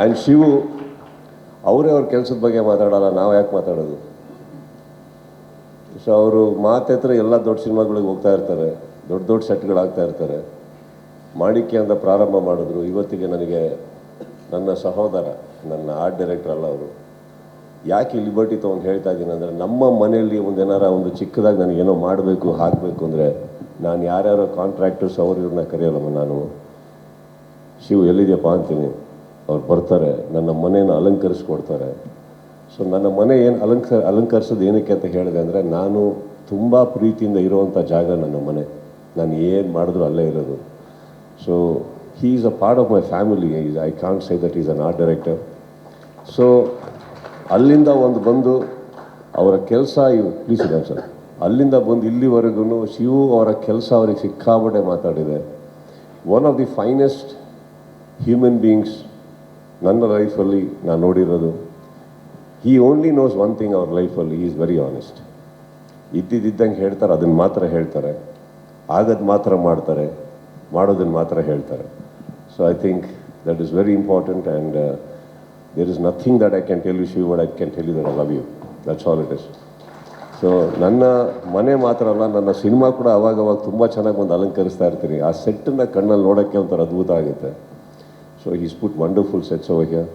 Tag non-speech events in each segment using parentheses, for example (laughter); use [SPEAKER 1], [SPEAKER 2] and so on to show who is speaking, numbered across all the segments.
[SPEAKER 1] And Shivu, ಅವರೇ ಅವ್ರ ಕೆಲಸದ ಬಗ್ಗೆ ಮಾತಾಡೋಲ್ಲ, ನಾವು ಯಾಕೆ ಮಾತಾಡೋದು? ಸೊ ಅವರು ಮಾತೆತ್ರ ಎಲ್ಲ ದೊಡ್ಡ ಸಿನಿಮಾಗಳಿಗೆ ಹೋಗ್ತಾ ಇರ್ತಾರೆ, ದೊಡ್ಡ ದೊಡ್ಡ ಸೆಟ್ಗಳಾಗ್ತಾ ಇರ್ತಾರೆ. ಮಾಣಿಕ್ಯ ಅಂತ ಪ್ರಾರಂಭ ಮಾಡಿದ್ರು, ಇವತ್ತಿಗೆ ನನಗೆ ನನ್ನ ಸಹೋದರ, ನನ್ನ ಆರ್ಟ್ ಡೈರೆಕ್ಟರ್ ಅಲ್ಲ ಅವರು. ಯಾಕೆ ಲಿಬರ್ಟಿ ತೊಗೊಂಡು ಹೇಳ್ತಾ ಇದ್ದೀನಿ ಅಂದರೆ, ನಮ್ಮ ಮನೆಯಲ್ಲಿ ಒಂದೇನಾರ ಒಂದು ಚಿಕ್ಕದಾಗಿ ನನಗೇನೋ ಮಾಡಬೇಕು, ಹಾಕಬೇಕು ಅಂದರೆ, ನಾನು ಯಾರ್ಯಾರೋ ಕಾಂಟ್ರಾಕ್ಟರ್ಸ್ ಅವ್ರು ಇವ್ರನ್ನ ಕರೆಯಲ್ಲಮ್ಮ ನಾನು. ಶಿವು, ಎಲ್ಲಿದೆಯಪ್ಪ ಅಂತೀನಿ? ಅವ್ರು ಬರ್ತಾರೆ, ನನ್ನ ಮನೇನ ಅಲಂಕರಿಸ್ಕೊಡ್ತಾರೆ. ಸೊ ನನ್ನ ಮನೆ ಏನು ಅಲಂಕ, ಅಲಂಕರಿಸೋದು ಏನಕ್ಕೆ ಅಂತ ಹೇಳಿದೆ ಅಂದರೆ, ನಾನು ತುಂಬ ಪ್ರೀತಿಯಿಂದ ಇರುವಂಥ ಜಾಗ ನನ್ನ ಮನೆ. ನಾನು ಏನು ಮಾಡಿದ್ರು ಅಲ್ಲೇ ಇರೋದು. So he is a part of my family is I can't say that is an art director so ಅಲ್ಲಿಂದ ಒಂದು ಬಂದು ಅವರ ಕೆಲಸ ಇವು ಪ್ಲೀಸ್ ಇದೆ ಸರ್ ಅಲ್ಲಿಂದ ಬಂದು ಇಲ್ಲಿವರೆಗೂ ಶಿವು ಅವರ ಕೆಲಸ ಅವ್ರಿಗೆ ಸಿಕ್ಕಾಪಟ್ಟೆ ಮಾತಾಡಿದೆ. One of the finest human beings ನನ್ನ ಲೈಫಲ್ಲಿ ನಾನು ನೋಡಿರೋದು he only knows one thing ಅವ್ರ ಲೈಫಲ್ಲಿ ಈಸ್ ವೆರಿ ಆನೆಸ್ಟ್ ಇದ್ದಿದ್ದಂಗೆ ಹೇಳ್ತಾರೆ ಅದನ್ನು ಮಾತ್ರ ಹೇಳ್ತಾರೆ, ಆಗದು ಮಾತ್ರ ಮಾಡ್ತಾರೆ ಮಾಡೋದನ್ನು ಮಾತ್ರ ಹೇಳ್ತಾರೆ. So I think that is very important and there is nothing that I can tell you Shiv would I can tell you that I love you that's all it is so ನನ್ನ ಮನೆ ಮಾತ್ರ ಅಲ್ಲ, ನನ್ನ cinema ಕೂಡ ಅವಾಗ ಅವಾಗ ತುಂಬ ಚೆನ್ನಾಗಿ ಬಂದು ಅಲಂಕರಿಸ್ತಾ ಇರ್ತೀನಿ. ಆ ಸೆಟ್ಟನ್ನು ಕಣ್ಣಲ್ಲಿ ನೋಡೋಕ್ಕೆ ಒಂಥರ ಅದ್ಭುತ ಆಗುತ್ತೆ. so is put wonderful sets over here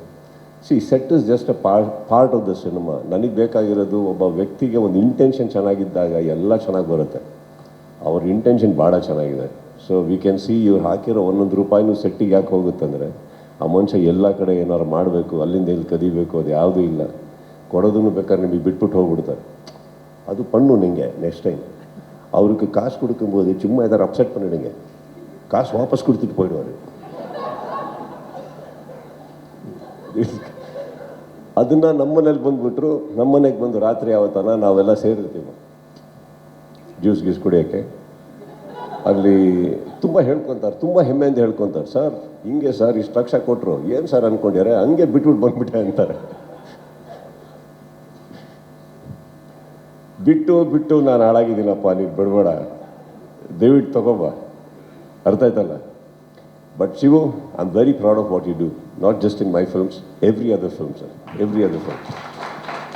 [SPEAKER 1] see set is just a part part of the cinema ನನಗೆ ಬೇಕಾಗಿರೋದು ಒಬ್ಬ ವ್ಯಕ್ತಿಗೆ ಒಂದು ಇಂಟೆನ್ಷನ್ ಚೆನ್ನಾಗಿದ್ದಾಗ ಎಲ್ಲ ಚೆನ್ನಾಗಿ ಬರುತ್ತೆ ಅವ್ರ ಇಂಟೆನ್ಷನ್ ಭಾಳ ಚೆನ್ನಾಗಿದೆ ಸೊ ವಿ ಕ್ಯಾನ್ ಸಿ ಇವ್ರು ಹಾಕಿರೋ ಒಂದೊಂದು ರೂಪಾಯಿನೂ ಸೆಟ್ಟಿಗೆ ಯಾಕೆ ಹೋಗುತ್ತಂದರೆ ಆ ಮನುಷ್ಯ ಎಲ್ಲ ಕಡೆ ಏನಾರು ಮಾಡಬೇಕು ಅಲ್ಲಿಂದ ಇಲ್ಲಿ ಕದಿಬೇಕು ಅದು ಯಾವುದೂ ಇಲ್ಲ ಕೊಡೋದನ್ನು ಬೇಕಾದ್ರೆ ನಿಮಗೆ ಬಿಟ್ಬಿಟ್ಟು ಹೋಗ್ಬಿಡ್ತಾರೆ ಅದು ಪಣ್ಣು ನಿಂಗೆ ನೆಕ್ಸ್ಟ್ ಟೈಮ್ ಅವ್ರಿಗೆ ಕಾಸು கொடுக்கும்போது சும்மா ஏதாவது அப்செட் பண்ணிடுங்க காசு வாபஸ் கொடுத்துட்டு போயிடுவார் (laughs) ಅದನ್ನ ನಮ್ಮನೇಲಿ ನಮ್ಮ ಮನೆಗೆ ಬಂದು ರಾತ್ರಿ ಯಾವತ್ತಾನ ನಾವೆಲ್ಲ ಸೇರಿರ್ತೀವಿ. ಜ್ಯೂಸ್ ಗೀಸ್ ಕುಡಿಯೋಕ್ಕೆ. ಅಲ್ಲಿ ತುಂಬ ಹೇಳ್ಕೊತಾರೆ, ತುಂಬ ಹೆಮ್ಮೆಯಿಂದ ಹೇಳ್ಕೊತಾರೆ, ಸರ್, ಹಿಂಗೆ ಸರ್, ಇಷ್ಟು ಲಕ್ಷ ಕೊಟ್ಟರು ಏನು ಸರ್ ಅಂದ್ಕೊಂಡಿದ್ದಾರೆ ಹಂಗೆ ಬಿಟ್ಬಿಟ್ಟು ಬಂದುಬಿಟ್ಟೆ ಅಂತಾರೆ. (laughs) ಬಿಟ್ಟು ಬಿಟ್ಟು ನಾನು ಹಾಳಾಗಿದ್ದೀನಪ್ಪ ನೀವು ಬಿಡಬೇಡ. ದಯವಿಟ್ಟು ತಗೋಬ. ಅರ್ಥ ಆಯ್ತಲ್ಲ? But Shivu, I'm very proud of what you do, not just in my films, every other film, sir. Every other film.